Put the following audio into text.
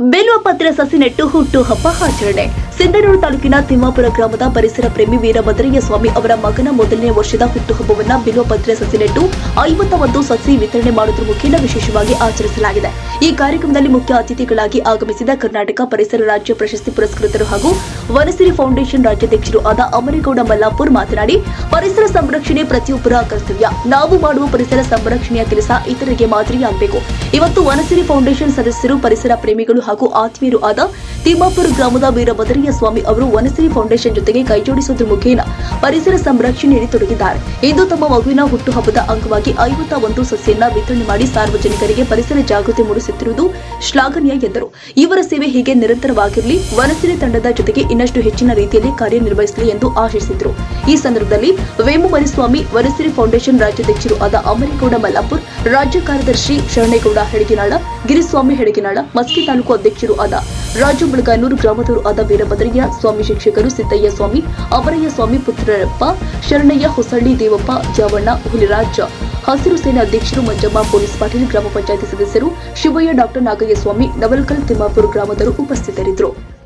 ಬೇಲುವ ಪತ್ರ ಸಸಿ ನೆಟ್ಟು ಹುಟ್ಟು ಹಬ್ಬ ಆಚರಣೆ. ಸಿಂಧನೂರು ತಾಲೂಕಿನ ತಿಮ್ಮಾಪುರ ಗ್ರಾಮದ ಪರಿಸರ ಪ್ರೇಮಿ ವೀರಭದ್ರಯ್ಯ ಸ್ವಾಮಿ ಅವರ ಮಗನ ಮೊದಲನೇ ವರ್ಷದ ಹುಟ್ಟುಹಬ್ಬವನ್ನು ಬಿಲ್ವ ಪತ್ರ ಸಸಿ ನೆಟ್ಟು ಐವತ್ತ ಒಂದು ಸಸಿ ವಿತರಣೆ ಮಾಡುವುದರ ಮುಖೇನ ವಿಶೇಷವಾಗಿ ಆಚರಿಸಲಾಗಿದೆ. ಈ ಕಾರ್ಯಕ್ರಮದಲ್ಲಿ ಮುಖ್ಯ ಅತಿಥಿಗಳಾಗಿ ಆಗಮಿಸಿದ ಕರ್ನಾಟಕ ಪರಿಸರ ರಾಜ್ಯ ಪ್ರಶಸ್ತಿ ಪುರಸ್ಕೃತರು ಹಾಗೂ ವನಸಿರಿ ಫೌಂಡೇಶನ್ ರಾಜ್ಯಾಧ್ಯಕ್ಷರು ಆದ ಅಮರೇಗೌಡ ಮಲ್ಲಾಪುರ್ ಮಾತನಾಡಿ, ಪರಿಸರ ಸಂರಕ್ಷಣೆ ಪ್ರತಿಯೊಬ್ಬರ ಕರ್ತವ್ಯ. ನಾವು ಮಾಡುವ ಪರಿಸರ ಸಂರಕ್ಷಣೆಯ ಕೆಲಸ ಇತರರಿಗೆ ಮಾದರಿಯಾಗಬೇಕು. ಇವತ್ತು ವನಸಿರಿ ಫೌಂಡೇಶನ್ ಸದಸ್ಯರು ಪರಿಸರ ಪ್ರೇಮಿಗಳು ಹಾಗೂ ಆತ್ಮೀಯರು ಆದ ತಿಮ್ಮಾಪುರ ಗ್ರಾಮದ ವೀರಭದ್ರಯ್ಯ ಸ್ವಾಮಿ ಅವರು ವನಸಿರಿ ಫೌಂಡೇಶನ್ ಜೊತೆಗೆ ಕೈಜೋಡಿಸುವುದರ ಮುಖೇನ ಪರಿಸರ ಸಂರಕ್ಷಣೆಯಲ್ಲಿ ತೊಡಗಿದ್ದಾರೆ ಇಂದು ತಮ್ಮ ಮಗುವಿನ ಹುಟ್ಟುಹಬ್ಬದ ಅಂಗವಾಗಿ ಐವತ್ತ ಒಂದು ಸಸಿಯನ್ನ ವಿತರಣೆ ಮಾಡಿ ಸಾರ್ವಜನಿಕರಿಗೆ ಪರಿಸರ ಜಾಗೃತಿ ಮೂಡಿಸುತ್ತಿರುವುದು ಶ್ಲಾಘನೀಯ ಎಂದರು. ಇವರ ಸೇವೆ ಹೀಗೆ ನಿರಂತರವಾಗಿರಲಿ ವನಸಿರಿ ತಂಡದ ಜೊತೆಗೆ ಇನ್ನಷ್ಟು ಹೆಚ್ಚಿನ ರೀತಿಯಲ್ಲಿ ಕಾರ್ಯನಿರ್ವಹಿಸಲಿ ಎಂದು ಆಶಿಸಿದರು. ಈ ಸಂದರ್ಭದಲ್ಲಿ ವೇಮು ಮರಿಸ್ವಾಮಿ ವನಸಿರಿ ಫೌಂಡೇಶನ್ ರಾಜ್ಯಾಧ್ಯಕ್ಷರು ಆದ ಅಮರೇಗೌಡ ಮಲ್ಲಾಪುರ್, ರಾಜ್ಯ ಕಾರ್ಯದರ್ಶಿ ಶರಣೇಗೌಡ ಹೆಡಗಿನಾಳ, ಗಿರಿಸ್ವಾಮಿ ಹೆಡಗಿನಾಳ, ಮಸ್ಕಿ ತಾಲೂಕು ಅಧ್ಯಕ್ಷರು ಆದ ರಾಜು ಬಳಗಾನೂರು ಗ್ರಾಮದವರು ಆದ ವೀರಭದ್ರಯ್ಯ, ಸ್ವಾಮಿ ಶಿಕ್ಷಕರು ಸಿದ್ದಯ್ಯ ಸ್ವಾಮಿ, ಅವರಯ್ಯ ಸ್ವಾಮಿ ಪುತ್ರರಪ್ಪ, ಶರಣಯ್ಯ ಹೊಸಳ್ಳಿ ದೇವಪ್ಪ, ಜಾವಣ್ಣ ಹುಲಿರಾಜ. ಹಸಿರು ಸೇನೆ ಅಧ್ಯಕ್ಷರು ಮಂಜಮ್ಮ, ಪೊಲೀಸ್ ಪಾಟೀಲ್, ಗ್ರಾಮ ಪಂಚಾಯಿತಿ ಸದಸ್ಯರು ಶಿವಯ್ಯ, ಡಾಕ್ಟರ್ ನಾಗಯ್ಯ ಸ್ವಾಮಿ, ನವಲ್ಕಲ್ ತಿಮ್ಮಾಪುರ ಗ್ರಾಮದವರು ಉಪಸ್ಥಿತರಿದ್ದರು.